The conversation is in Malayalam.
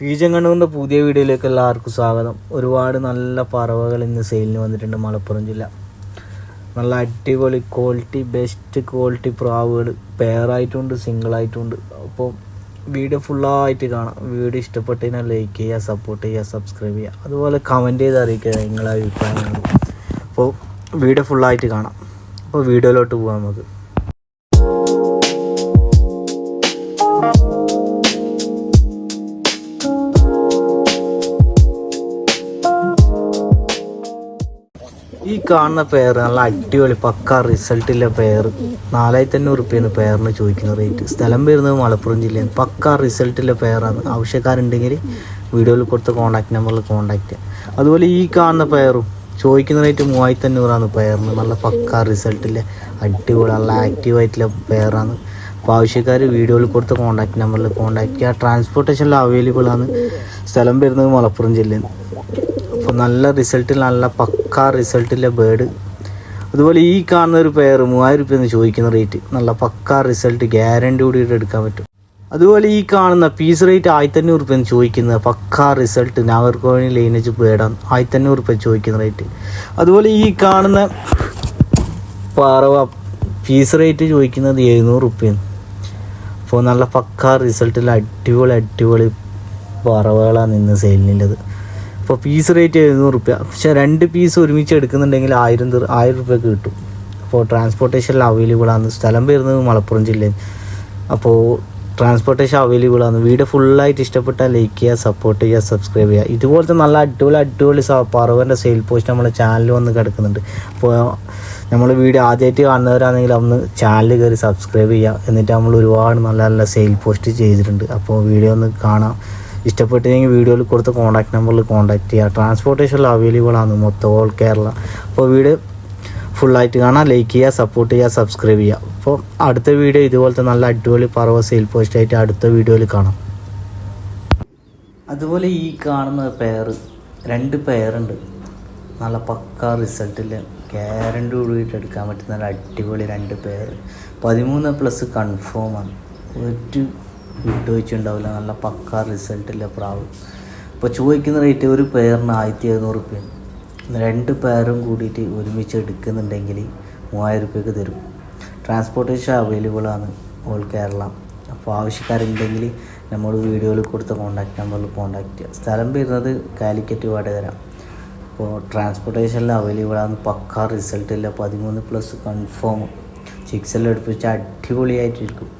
പീജങ്കണ്ണൂരിന്റെ പുതിയ വീഡിയോയിലേക്ക് എല്ലാവർക്കും സ്വാഗതം. ഒരുപാട് നല്ല പറവകൾ ഇന്ന് സെയിലിന് വന്നിട്ടുണ്ട് മലപ്പുറം ജില്ല. നല്ല അടിപൊളി ക്വാളിറ്റി ബെസ്റ്റ് ക്വാളിറ്റി പ്രാവുകൾ പെയറായിട്ടുണ്ട് സിംഗിളായിട്ടുണ്ട് അപ്പോൾ വീഡിയോ ഫുള്ളായിട്ട് കാണാം. വീഡിയോ ഇഷ്ടപ്പെട്ടതിനാൽ ലൈക്ക് ചെയ്യുക സപ്പോർട്ട് ചെയ്യുക സബ്സ്ക്രൈബ് ചെയ്യുക. അതുപോലെ കമന്റ് ചെയ്ത് അറിയിക്കുക നിങ്ങളെ അഭിപ്രായങ്ങൾ. അപ്പോൾ വീഡിയോ ഫുള്ളായിട്ട് കാണാം. അപ്പോൾ വീഡിയോയിലോട്ട് പോകാം നമുക്ക്. ഈ കാണുന്ന പെയർ നല്ല അടിപൊളി പക്ക റിസൾട്ടില്ല പെയർ നാലായിരത്തി അഞ്ഞൂറ് റുപ്യാണ് പെയറിന് ചോദിക്കുന്ന റേറ്റ് സ്ഥലം വരുന്നത് മലപ്പുറം ജില്ലയാണ് പക്ക റിസൾട്ടില്ല പെയറാണ് ആവശ്യക്കാരുണ്ടെങ്കിൽ വീഡിയോയിൽ കൊടുത്ത കോൺടാക്ട് നമ്പറിൽ കോൺടാക്ട് ചെയ്യാം അതുപോലെ ഈ കാണുന്ന പെയറും ചോദിക്കുന്ന റേറ്റ് മൂവായിരത്തി അഞ്ഞൂറാണ് പെയറിന് നല്ല പക്ക റിസൾട്ടില്ല അടിപൊളി നല്ല ആക്റ്റീവായിട്ടുള്ള പേരാണ് അപ്പോൾ ആവശ്യക്കാർ വീഡിയോയിൽ കൊടുത്ത കോൺടാക്ട് നമ്പറിൽ കോൺടാക്ട് ചെയ്യുക ട്രാൻസ്പോർട്ടേഷനിൽ അവൈലബിൾ ആണ്. സ്ഥലം വരുന്നത് മലപ്പുറം ജില്ലയിൽ. അപ്പോൾ നല്ല റിസൾട്ടിൽ നല്ല പക്ക റിസൾട്ടിലെ ബേഡ് അതുപോലെ ഈ കാണുന്ന ഒരു പെയർ മൂവായിരം റുപ്യെന്ന് ചോദിക്കുന്ന റേറ്റ് നല്ല പക്ക റിസൾട്ട് ഗ്യാരണ്ടി കൂടിയിട്ട് എടുക്കാൻ പറ്റും. അതുപോലെ ഈ കാണുന്ന പീസ് റേറ്റ് ആയിരത്തഞ്ഞൂറ് റുപ്യെന്ന് ചോദിക്കുന്നത് പക്ക റിസൾട്ട് നാഗർകോവിൽ ലൈനേജ് ബേഡാണ് ആയിരത്തഞ്ഞൂറ് റുപ്യ ചോദിക്കുന്ന റേറ്റ് അതുപോലെ ഈ കാണുന്ന പാറവ പീസ് റേറ്റ് ചോദിക്കുന്നത് എഴുന്നൂറ് റുപ്യാണ് അപ്പോൾ നല്ല പക്ക റിസൾട്ടിൽ അടിപൊളി അടിപൊളി പറവകളാണ് ഇന്ന് സെയിലിനുള്ളത് അപ്പോൾ പീസ് റേറ്റ് എഴുന്നൂറ് റുപ്യ. പക്ഷേ രണ്ട് പീസ് ഒരുമിച്ച് എടുക്കുന്നുണ്ടെങ്കിൽ ആയിരം ആയിരം റുപ്യക്ക് കിട്ടും. അപ്പോൾ ട്രാൻസ്പോർട്ടേഷനിൽ അവൈലബിൾ ആണ്. സ്ഥലം വരുന്നത് മലപ്പുറം ജില്ലയിൽ. അപ്പോൾ ട്രാൻസ്പോർട്ടേഷൻ അവൈലബിൾ ആണ്. വീഡിയോ ഫുള്ളായിട്ട് ഇഷ്ടപ്പെട്ടാൽ ലൈക്ക് ചെയ്യുക സപ്പോർട്ട് ചെയ്യുക സബ്സ്ക്രൈബ് ചെയ്യുക. ഇതുപോലത്തെ നല്ല അടിപൊളി അടിപൊളി പറവന്റെ സെയിൽ പോസ്റ്റ് നമ്മളെ ചാനലിൽ വന്ന് കിടക്കുന്നുണ്ട്. അപ്പോൾ നമ്മൾ വീഡിയോ ആദ്യമായിട്ട് കാണുന്നവരാണെങ്കിൽ അന്ന് ചാനൽ കയറി സബ്സ്ക്രൈബ് ചെയ്യുക. എന്നിട്ട് നമ്മൾ ഒരുപാട് നല്ല നല്ല സെയിൽ പോസ്റ്റ് ചെയ്തിട്ടുണ്ട്. അപ്പോൾ വീഡിയോ ഒന്ന് കാണാം. ഇഷ്ടപ്പെട്ടില്ലെങ്കിൽ വീഡിയോയിൽ കൊടുത്ത കോൺടാക്ട് നമ്പറിൽ കോൺടാക്ട് ചെയ്യുക. ട്രാൻസ്പോർട്ടേഷനിൽ അവൈലബിൾ ആണ് മൊത്തം ഓൾ കേരള അപ്പോൾ വീഡിയോ ഫുള്ളായിട്ട് കാണാം. ലൈക്ക് ചെയ്യുക സപ്പോർട്ട് ചെയ്യുക സബ്സ്ക്രൈബ് ചെയ്യുക. അപ്പോൾ അടുത്ത വീഡിയോ ഇതുപോലത്തെ നല്ല അടിപൊളി പറവ സെയിൽ പോസ്റ്റ് ആയിട്ട് അടുത്ത വീഡിയോയിൽ കാണാം. അതുപോലെ ഈ കാണുന്ന പെയർ രണ്ട് പെയറുണ്ട് നല്ല പക്ക റിസൾട്ടിൽ ഗ്യാരണ്ടി കൂടിയിട്ട് എടുക്കാൻ പറ്റുന്ന അടിപൊളി രണ്ട് പെയർ പതിമൂന്ന് പ്ലസ് ആണ്. ഒരു വിട്ടുവെച്ചുണ്ടാവില്ല നല്ല പക്ക റിസൾട്ടില്ല പ്രാവ്. ഇപ്പോൾ ചോദിക്കുന്ന റേറ്റ് ഒരു പെയറിന് ആയിരത്തി എഴുന്നൂറ് റുപ്യാണ് രണ്ട് പേരും കൂടിയിട്ട് ഒരുമിച്ച് എടുക്കുന്നുണ്ടെങ്കിൽ മൂവായിരം റുപ്യക്ക് തരും. ട്രാൻസ്പോർട്ടേഷൻ അവൈലബിൾ ആണ് ഓൾ കേരള. അപ്പോൾ ആവശ്യക്കാരുണ്ടെങ്കിൽ നമ്മൾ വീഡിയോയിൽ കൊടുത്ത കോൺടാക്ട് നമ്പറിൽ കോൺടാക്ട് ചെയ്യുക സ്ഥലം വരുന്നത് കാലിക്കറ്റ് വടകര. അപ്പോൾ ട്രാൻസ്പോർട്ടേഷനിൽ അവൈലബിൾ ആണ്. പക്ക റിസൾട്ടില്ല പതിമൂന്ന് പ്ലസ് കൺഫേം ചിക്സെല്ലാം എടുപ്പിച്ച് അടിപൊളിയായിട്ടിരിക്കും.